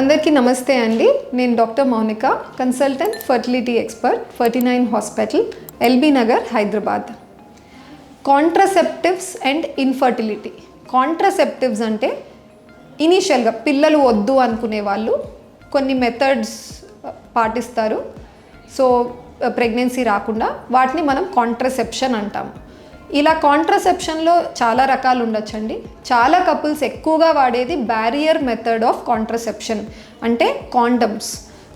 అందరికీ నమస్తే అండి. నేను doctor Mounika consultant fertility expert forty nine hospital LB Nagar Hyderabad. Contraceptives and infertility. Contraceptives అంటే ఇనీషియల్గా పిల్లలు వద్దు అనుకునే వాళ్ళు కొన్ని మెథడ్స్ పాటిస్తారు. సో ప్రెగ్నెన్సీ రాకుండా వాటిని మనం కాంట్రసెప్షన్ అంటాం. ఇలా కాంట్రసెప్షన్లో చాలా రకాలు ఉండొచ్చండి. చాలా కపుల్స్ ఎక్కువగా వాడేది బ్యారియర్ మెథడ్ ఆఫ్ కాంట్రసెప్షన్ అంటే కాండమ్స్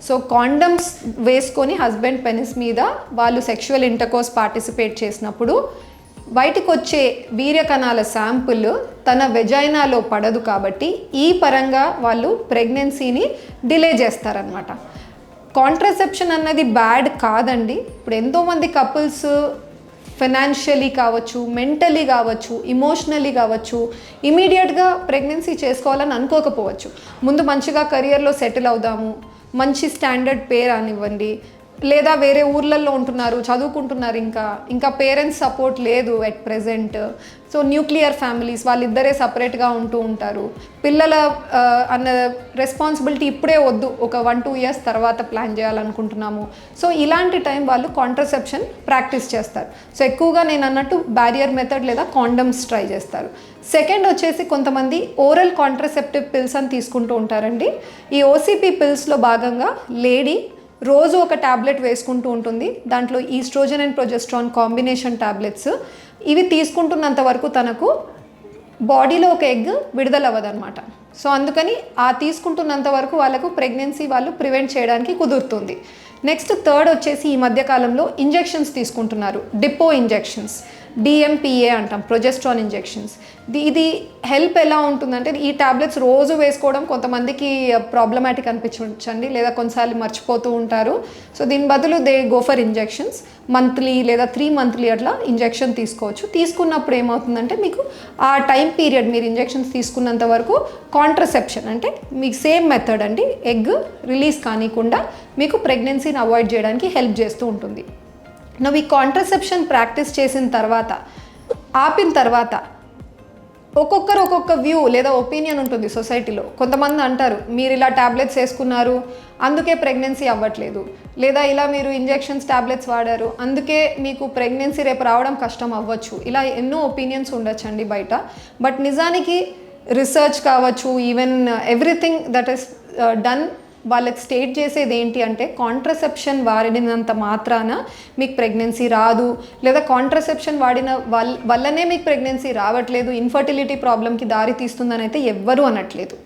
సో కాండమ్స్ వేసుకొని హస్బెండ్ పెనిస్ మీద వాళ్ళు సెక్షువల్ ఇంటర్కోర్స్ పార్టిసిపేట్ చేసినప్పుడు బయటకు వచ్చే వీర్యకణాల శాంపుల్ తన వెజైనాలో పడదు కాబట్టి ఈ పరంగా వాళ్ళు ప్రెగ్నెన్సీని డిలే చేస్తారనమాట కాంట్రసెప్షన్ అన్నది బ్యాడ్ కాదండి. ఇప్పుడు ఎంతోమంది కపుల్స్ ఫైనాన్షియలీ కావచ్చు మెంటలీ కావచ్చు ఇమోషనలీ కావచ్చు ఇమీడియట్గా ప్రెగ్నెన్సీ చేసుకోవాలని అనుకోకపోవచ్చు. ముందు మంచిగా కెరియర్లో సెటిల్ అవుదాము మంచి స్టాండర్డ్ పేర్ అనివ్వండి లేదా వేరే ఊర్లలో ఉంటున్నారు చదువుకుంటున్నారు ఇంకా ఇంకా పేరెంట్స్ సపోర్ట్ లేదు at present. So nuclear families వాళ్ళిద్దరే సపరేట్గా ఉంటూ ఉంటారు. పిల్లల అన్న రెస్పాన్సిబిలిటీ ఇప్పుడే వద్దు. ఒక వన్ టూ ఇయర్స్ తర్వాత ప్లాన్ చేయాలనుకుంటున్నాము. సో ఇలాంటి టైం వాళ్ళు కాంట్రసెప్షన్ ప్రాక్టీస్ చేస్తారు. సో ఎక్కువగా నేను అన్నట్టు బ్యారియర్ మెథడ్ లేదా కాండమ్స్ ట్రై చేస్తారు. సెకండ్ వచ్చేసి కొంతమంది ఓరల్ కాంట్రసెప్టివ్ పిల్స్ అని తీసుకుంటూ ఉంటారండి. ఈ ఓసీపీ పిల్స్లో భాగంగా లేడీ రోజు ఒక ట్యాబ్లెట్ వేసుకుంటూ ఉంటుంది. దాంట్లో estrogen and progesterone combination tablets ఇవి తీసుకుంటున్నంత వరకు తనకు బాడీలో ఒక ఎగ్ విడుదల అవ్వదన్నమాట సో అందుకని ఆ తీసుకుంటున్నంత వరకు వాళ్ళకు ప్రెగ్నెన్సీ వాళ్ళు ప్రివెంట్ చేయడానికి కుదురుతుంది. నెక్స్ట్ థర్డ్ వచ్చేసి ఈ మధ్యకాలంలో ఇంజెక్షన్స్ తీసుకుంటున్నారు. Depot injections. డిఎంపిఏ అంటాం ప్రొజెస్ట్రాన్ ఇంజెక్షన్స్ ఇది హెల్ప్ ఎలా ఉంటుందంటే ఈ టాబ్లెట్స్ రోజు వేసుకోవడం కొంతమందికి uh, ప్రాబ్లమాటిక్ అనిపించండి లేదా కొన్నిసార్లు మర్చిపోతూ ఉంటారు. సో దీని బదులు they go for injections monthly లేదా త్రీ మంత్లీ అట్లా ఇంజెక్షన్ తీసుకోవచ్చు. తీసుకున్నప్పుడు ఏమవుతుందంటే మీకు ఆ టైం పీరియడ్ మీరు ఇంజెక్షన్స్ తీసుకున్నంత వరకు కాంట్రసెప్షన్ అంటే మీకు సేమ్ మెథడ్ అండి. ఎగ్ రిలీజ్ కానికుండా మీకు ప్రెగ్నెన్సీని అవాయిడ్ చేయడానికి హెల్ప్ చేస్తూ ఉంటుంది. నువ్వు ఈ కాంట్రసెప్షన్ ప్రాక్టీస్ చేసిన తర్వాత ఆపిన తర్వాత ఒక్కొక్కరు ఒక్కొక్క వ్యూ లేదా ఒపీనియన్ ఉంటుంది సొసైటీలో కొంతమంది అంటారు మీరు ఇలా ట్యాబ్లెట్స్ వేసుకున్నారు అందుకే ప్రెగ్నెన్సీ అవ్వట్లేదు. లేదా ఇలా మీరు ఇంజెక్షన్స్ ట్యాబ్లెట్స్ వాడారు అందుకే మీకు ప్రెగ్నెన్సీ రేపు రావడం కష్టం అవ్వచ్చు. ఇలా ఎన్నో ఒపీనియన్స్ ఉండొచ్చండి బయట. బట్ నిజానికి రీసెర్చ్ కావచ్చు even everything that is done వాళ్ళకి స్టేట్ చేసేది ఏంటి అంటే కాంట్రసెప్షన్ వాడినంత మాత్రాన మీకు ప్రెగ్నెన్సీ రాదు. లేదా కాంట్రసెప్షన్ వాడిన వల్ వల్లనే మీకు ప్రెగ్నెన్సీ రావట్లేదు. ఇన్ఫర్టిలిటీ ప్రాబ్లమ్కి దారి తీస్తుందని అయితే ఎవ్వరూ అనట్లేదు.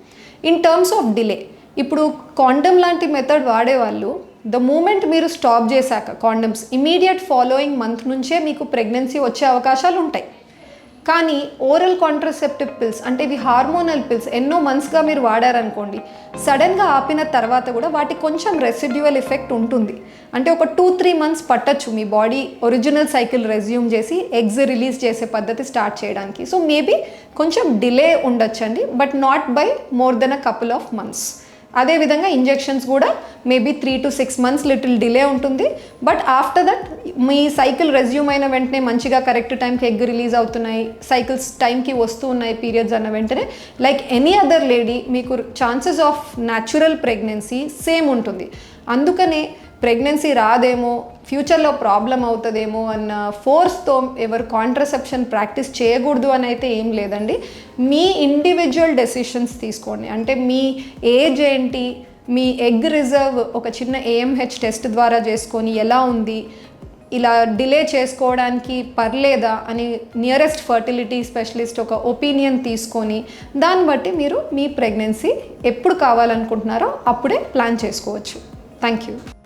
ఇన్ టర్మ్స్ ఆఫ్ డిలే ఇప్పుడు కాండమ్ లాంటి మెథడ్ వాడేవాళ్ళు ద మూమెంట్ మీరు స్టాప్ చేశాక కాండమ్స్ ఇమీడియట్ ఫాలోయింగ్ మంత్ నుంచే మీకు ప్రెగ్నెన్సీ వచ్చే అవకాశాలు ఉంటాయి కానీ ఓరల్ కాంట్రసెప్టివ్ పిల్స్ అంటే ఇవి హార్మోనల్ పిల్స్ ఎన్నో మంత్స్గా మీరు వాడారనుకోండి సడన్గా ఆపిన తర్వాత కూడా వాటికి కొంచెం రెసిడ్యువల్ ఎఫెక్ట్ ఉంటుంది. అంటే ఒక టూ త్రీ మంత్స్ పట్టచ్చు మీ బాడీ ఒరిజినల్ సైకిల్ రెజ్యూమ్ చేసి ఎగ్స్ రిలీజ్ చేసే పద్ధతి స్టార్ట్ చేయడానికి. సో మేబీ కొంచెం డిలే ఉండొచ్చండి but not by more than a couple of months అదేవిధంగా ఇంజెక్షన్స్ కూడా maybe three to six months little delay ఉంటుంది. బట్ ఆఫ్టర్ దట్ మీ సైకిల్ రెజ్యూమ్ అయిన వెంటనే మంచిగా కరెక్ట్ టైంకి ఎగ్ రిలీజ్ అవుతున్నాయి. సైకిల్స్ టైంకి వస్తూ ఉన్నాయి పీరియడ్స్ అన్న వెంటనే. లైక్ ఎనీ అదర్ లేడీ మీకు chances of natural pregnancy same ఉంటుంది. అందుకనే ప్రెగ్నెన్సీ రాదేమో ఫ్యూచర్లో ప్రాబ్లం అవుతుందేమో అన్న ఫోర్స్తో ఎవరు కాంట్రసెప్షన్ ప్రాక్టీస్ చేయకూడదు అని అయితే ఏం లేదండి. మీ ఇండివిజువల్ డెసిషన్స్ తీసుకోండి. అంటే మీ ఏజ్ ఏంటి మీ ఎగ్ రిజర్వ్ ఒక చిన్న ఏఎంహెచ్ టెస్ట్ ద్వారా చేసుకొని ఎలా ఉంది ఇలా డిలే చేసుకోవడానికి పర్లేదా అని నియరెస్ట్ ఫర్టిలిటీ స్పెషలిస్ట్ ఒక ఒపీనియన్ తీసుకొని దాన్ని బట్టి మీరు మీ ప్రెగ్నెన్సీ ఎప్పుడు కావాలనుకుంటున్నారో అప్పుడే ప్లాన్ చేసుకోవచ్చు. Thank you.